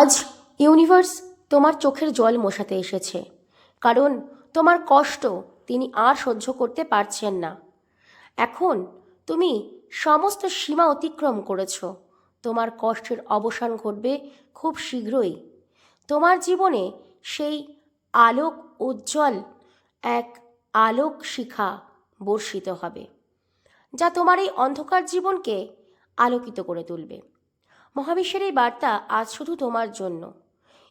আজ ইউনিভার্স তোমার চোখের জল মোশাতে এসেছে, কারণ তোমার কষ্ট তিনি আর সহ্য করতে পারছেন না। এখন তুমি সমস্ত সীমা অতিক্রম করেছ। তোমার কষ্টের অবসান ঘটবে খুব শীঘ্রই। তোমার জীবনে সেই আলোক উজ্জ্বল এক আলোক শিখা বর্ষিত হবে, যা তোমার এই অন্ধকার জীবনকে আলোকিত করে তুলবে। মহাবিশ্বের এই বার্তা আজ শুধু তোমার জন্য।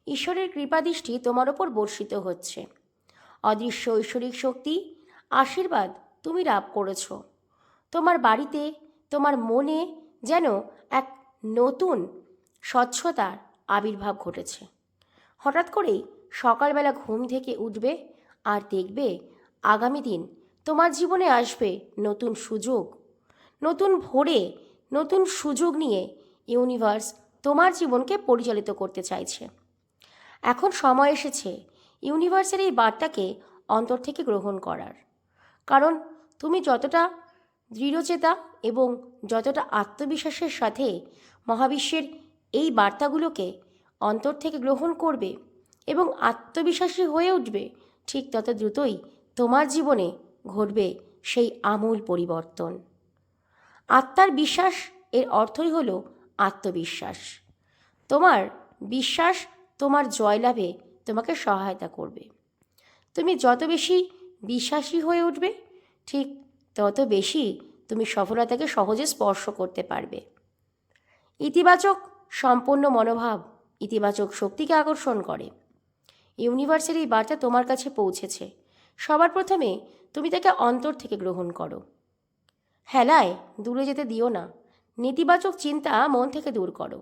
ঈশ্বরের কৃপাদৃষ্টি তোমার ওপর বর্ষিত হচ্ছে। অদৃশ্য ঐশ্বরিক শক্তি, আশীর্বাদ তুমি লাভ করেছ। তোমার বাড়িতে, তোমার মনে যেন এক নতুন স্বচ্ছতার আবির্ভাব ঘটেছে। হঠাৎ করেই সকালবেলা ঘুম থেকে উঠবে আর দেখবে আগামী দিন তোমার জীবনে আসবে নতুন সুযোগ। নতুন ভোরে, নতুন সুযোগ নিয়ে ইউনিভার্স তোমার জীবনকে পরিচালিত করতে চাইছে। এখন সময় এসেছে ইউনিভার্সের এই বার্তাকে অন্তর থেকে গ্রহণ করার। কারণ তুমি যতটা দৃঢ়চেতা এবং যতটা আত্মবিশ্বাসের সাথে মহাবিশ্বের এই বার্তাগুলোকে অন্তর থেকে গ্রহণ করবে এবং আত্মবিশ্বাসী হয়ে উঠবে, ঠিক তত দ্রুতই তোমার জীবনে ঘটবে সেই আমূল পরিবর্তন। আত্মার বিশ্বাস এর অর্থই হলো আত্মবিশ্বাস। তোমার বিশ্বাস তোমার জয়লাভে তোমাকে সহায়তা করবে। তুমি যত বেশি বিশ্বাসী হয়ে উঠবে, ঠিক তত বেশি তুমি সফলতাকে সহজে স্পর্শ করতে পারবে। ইতিবাচক সম্পন্ন মনোভাব ইতিবাচক শক্তিকে আকর্ষণ করে। ইউনিভার্সের এই বার্তা তোমার কাছে পৌঁছেছে। সবার প্রথমে তুমি তাকে অন্তর থেকে গ্রহণ করো। হেলায় দূরে যেতে দিও না। নেতিবাচক চিন্তা মন থেকে দূর করো।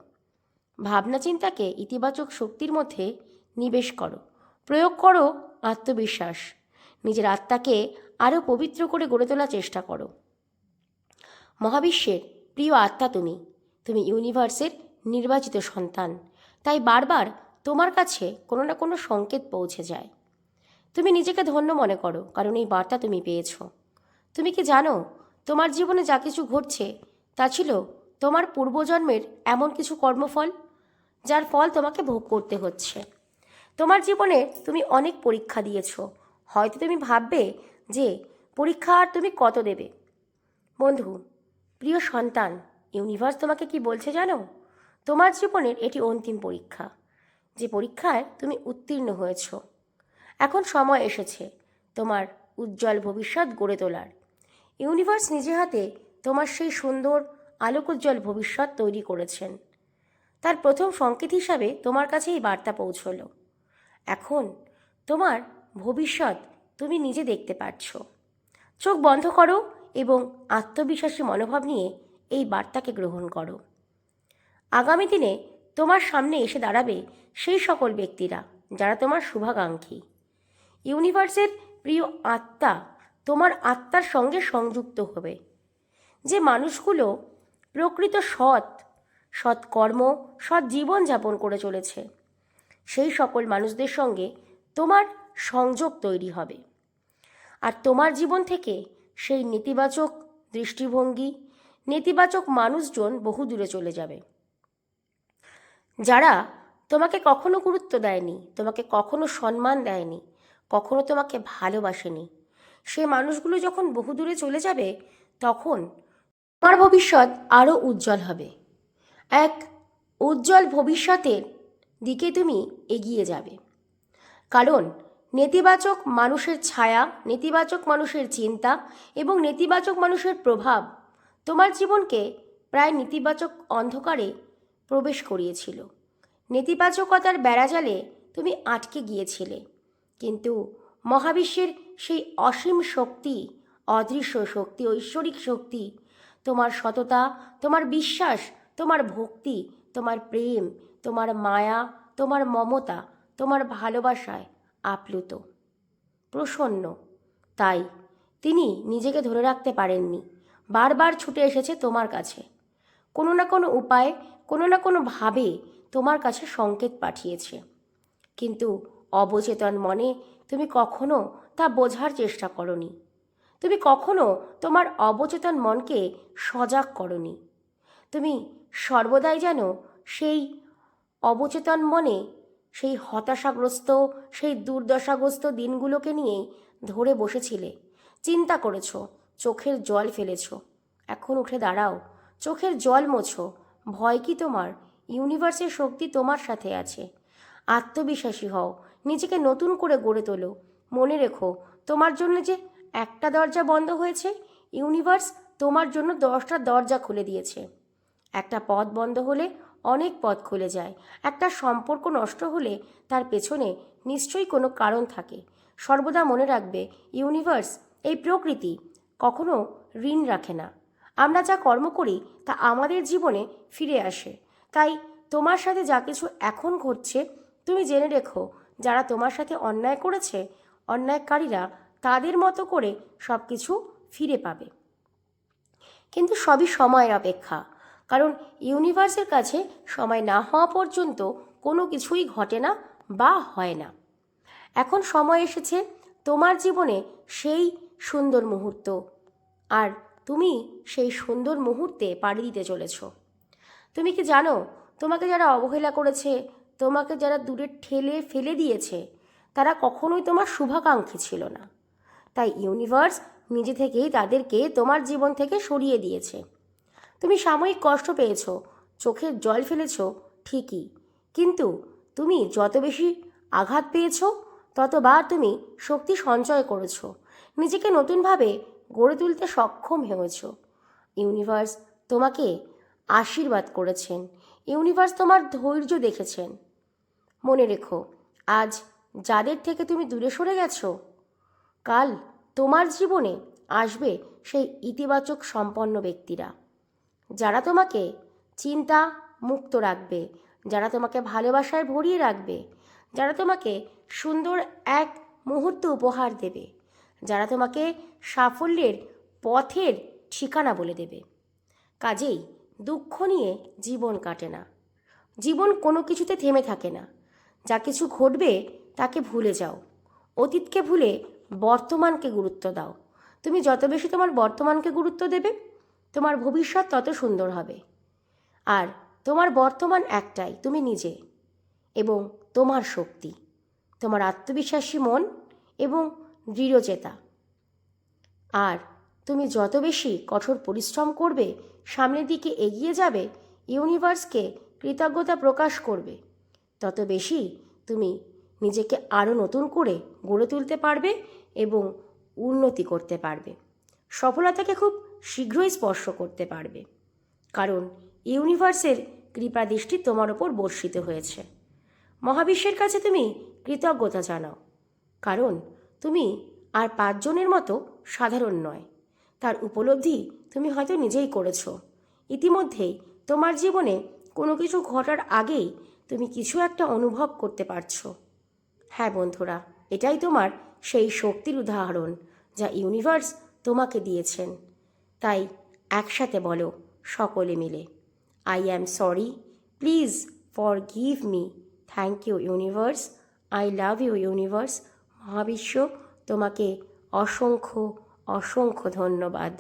ভাবনা চিন্তাকে ইতিবাচক শক্তির মধ্যে নিবেশ করো। প্রয়োগ করো আত্মবিশ্বাস। নিজের আত্মাকে আরও পবিত্র করে গড়ে তোলার চেষ্টা করো। মহাবিশ্বের প্রিয় আত্মা তুমি। তুমি ইউনিভার্সের নির্বাচিত সন্তান। তাই বারবার তোমার কাছে কোনো না কোনো সংকেত পৌঁছে যায়। তুমি নিজেকে ধন্য মনে করো, কারণ এই বার্তা তুমি পেয়েছ। তুমি কি জানো, তোমার জীবনে যা কিছু ঘটছে তা ছিল তোমার পূর্বজন্মের এমন কিছু কর্মফল, যার ফল তোমাকে ভোগ করতে হচ্ছে। তোমার জীবনে তুমি অনেক পরীক্ষা দিয়েছ। হয়তো তুমি ভাববে যে পরীক্ষা আর তুমি কত দেবে। বন্ধু, প্রিয় সন্তান, ইউনিভার্স তোমাকে কি বলছে জানো? তোমার জীবনের এটি অন্তিম পরীক্ষা, যে পরীক্ষায় তুমি উত্তীর্ণ হয়েছ। এখন সময় এসেছে তোমার উজ্জ্বল ভবিষ্যৎ গড়ে তোলার। ইউনিভার্স নিজে হাতে তোমার সেই সুন্দর আলোকোজ্জ্বল ভবিষ্যৎ তৈরি করেছেন। তার প্রথম সংকেত হিসাবে তোমার কাছে এই বার্তা পৌঁছলো। এখন তোমার ভবিষ্যৎ তুমি নিজে দেখতে পাচ্ছ চোখ বন্ধ করো এবং আত্মবিশ্বাসী মনোভাব নিয়ে এই বার্তাকে গ্রহণ করো। আগামী দিনে তোমার সামনে এসে দাঁড়াবে সেই সকল ব্যক্তিরা যারা তোমার শুভাকাঙ্ক্ষী। ইউনিভার্সের প্রিয় আত্মা তোমার আত্মার সঙ্গে সংযুক্ত হবে। যে মানুষগুলো প্রকৃত সৎ সৎ জীবন যাপন করে চলেছে, সেই সকল মানুষদের সঙ্গে তোমার সংযোগ তৈরি হবে। আর তোমার জীবন থেকে সেই নেতিবাচক দৃষ্টিভঙ্গি, নেতিবাচক মানুষজন বহু দূরে চলে যাবে। যারা তোমাকে কখনো গুরুত্ব দেয়নি, তোমাকে কখনো সম্মান দেয়নি, কখনো তোমাকে ভালোবাসেনি, সে মানুষগুলো যখন বহু দূরে চলে যাবে, তখন তোমার ভবিষ্যৎ আরও উজ্জ্বল হবে। এক উজ্জ্বল ভবিষ্যতের দিকে তুমি এগিয়ে যাবে। কারণ নেতিবাচক মানুষের ছায়া, নেতিবাচক মানুষের চিন্তা এবং নেতিবাচক মানুষের প্রভাব তোমার জীবনকে প্রায় নেতিবাচক অন্ধকারে প্রবেশ করিয়েছিল। নেতিবাচকতার বেড়াজালে তুমি আটকে গিয়েছিলে। কিন্তু মহাবিশ্বের সেই অসীম শক্তি, অদৃশ্য শক্তি, ঐশ্বরিক শক্তি তোমার সততা, তোমার বিশ্বাস, তোমার ভক্তি, তোমার প্রেম, তোমার মায়া, তোমার মমতা, তোমার ভালোবাসায় আপ্লুত। প্রসন্ন। তাই তিনি নিজেকে ধরে রাখতে পারেননি। বারবার ছুটে এসেছে তোমার কাছে। কোনো না কোনো উপায়ে, কোনো না কোনো ভাবে তোমার কাছে সংকেত পাঠিয়েছে। কিন্তু অবচেতন মনে তুমি কখনো তা বোঝার চেষ্টা করনি। তুমি কখনো তোমার অবচেতন মনকে সজাগ করনি? তুমি সর্বদাই যেন সেই অবচেতন মনে, সেই হতাশাগ্রস্ত, সেই দুর্দশাগ্রস্ত দিনগুলোকে নিয়েই ধরে বসেছিলে। চিন্তা করেছ, চোখের জল ফেলেছ। এখন উঠে দাঁড়াও, চোখের জল মোছো। ভয় কি তোমার? ইউনিভার্সের শক্তি তোমার সাথে আছে। আত্মবিশ্বাসী হও, নিজেকে নতুন করে গড়ে তোলো। মনে রেখো, তোমার জন্য যে একটা দরজা বন্ধ হয়েছে। ইউনিভার্স তোমার জন্য দশটা দরজা খুলে দিয়েছে। একটা পথ বন্ধ হলে অনেক পথ খুলে যায়। একটা সম্পর্ক নষ্ট হলে তার পেছনে নিশ্চয়ই কোনো কারণ থাকে। সর্বদা মনে রাখবে, ইউনিভার্স, এই প্রকৃতি কখনো ঋণ রাখে না। আমরা যা কর্ম করি তা আমাদের জীবনে ফিরে আসে। তাই তোমার সাথে যা কিছু এখন ঘটছে, তুমি জেনে রেখো, যারা তোমার সাথে অন্যায় করেছে, অন্যায়কারীরা তাদের মতো করে সব কিছু ফিরে পাবে। কিন্তু সবই সময়ের অপেক্ষা। কারণ ইউনিভার্সের কাছে সময় না হওয়া পর্যন্ত কোনো কিছুই ঘটে না বা হয় না। এখন সময় এসেছে তোমার জীবনে সেই সুন্দর মুহূর্ত। আর তুমি সেই সুন্দর মুহূর্তে পাড়ি দিতে চলেছ। তুমি কি জানো, তোমাকে যারা অবহেলা করেছে, তোমাকে যারা দূরে ঠেলে ফেলে দিয়েছে, তারা কখনোই তোমার শুভাকাঙ্ক্ষী ছিল না। তাই ইউনিভার্স নিজে থেকেই তাদেরকে তোমার জীবন থেকে সরিয়ে দিয়েছে। তুমি সাময়িক কষ্ট পেয়েছ, চোখের জল ফেলেছ, ঠিকই। কিন্তু তুমি যত বেশি আঘাত পেয়েছ, ততবার তুমি শক্তি সঞ্চয় করেছ। নিজেকে নতুনভাবে গড়ে তুলতে সক্ষম হয়েছ। ইউনিভার্স তোমাকে আশীর্বাদ করেছেন। ইউনিভার্স তোমার ধৈর্য দেখেছেন। মনে রেখো, আজ যাদের থেকে তুমি দূরে সরে গেছো কাল তোমার জীবনে আসবে সেই ইতিবাচক সম্পন্ন ব্যক্তিরা। যারা তোমাকে চিন্তা মুক্ত রাখবে, যারা তোমাকে ভালোবাসায় ভরিয়ে রাখবে, যারা তোমাকে সুন্দর এক মুহূর্ত উপহার দেবে, যারা তোমাকে সাফল্যের পথের ঠিকানা বলে দেবে। কাজেই দুঃখ নিয়ে জীবন কাটে না। জীবন কোনো কিছুতে থেমে থাকে না। যা কিছু ঘটবে তাকে ভুলে যাও। অতীতকে ভুলে বর্তমানকে গুরুত্ব দাও। তুমি যত বেশি তোমার বর্তমানকে গুরুত্ব দেবে, তোমার ভবিষ্যৎ তত সুন্দর হবে। আর তোমার বর্তমান একটাই, তুমি নিজে এবং তোমার শক্তি, তোমার আত্মবিশ্বাসী মন এবং দৃঢ়চেতা। আর তুমি যত বেশি কঠোর পরিশ্রম করবে, সামনের দিকে এগিয়ে যাবে, ইউনিভার্সকে কৃতজ্ঞতা প্রকাশ করবে, তত বেশি তুমি নিজেকে আরও নতুন করে গড়ে তুলতে পারবে এবং উন্নতি করতে পারবে। সফলতাকে খুব শীঘ্রই স্পর্শ করতে পারবে। কারণ ইউনিভার্সের কৃপা দৃষ্টি তোমার ওপর বর্ষিত হয়েছে। মহাবিশ্বের কাছে তুমি কৃতজ্ঞতা জানাও। কারণ তুমি আর পাঁচজনের মতো সাধারণ নয়। তার উপলব্ধি তুমি হয়তো নিজেই করেছ। ইতিমধ্যেই তোমার জীবনে কোনো কিছু ঘটার আগেই তুমি কিছু একটা অনুভব করতে পারছ। হ্যাঁ বন্ধুরা, এটাই তোমার সেই শক্তির উদাহরণ যা ইউনিভার্স তোমাকে দিয়েছেন। তাই একসাথে বলো, সকলে মিলে। I am sorry please forgive me thank you universe I love you universe মহাবিশ্ব, তোমাকে অসংখ্য অসংখ্য ধন্যবাদ।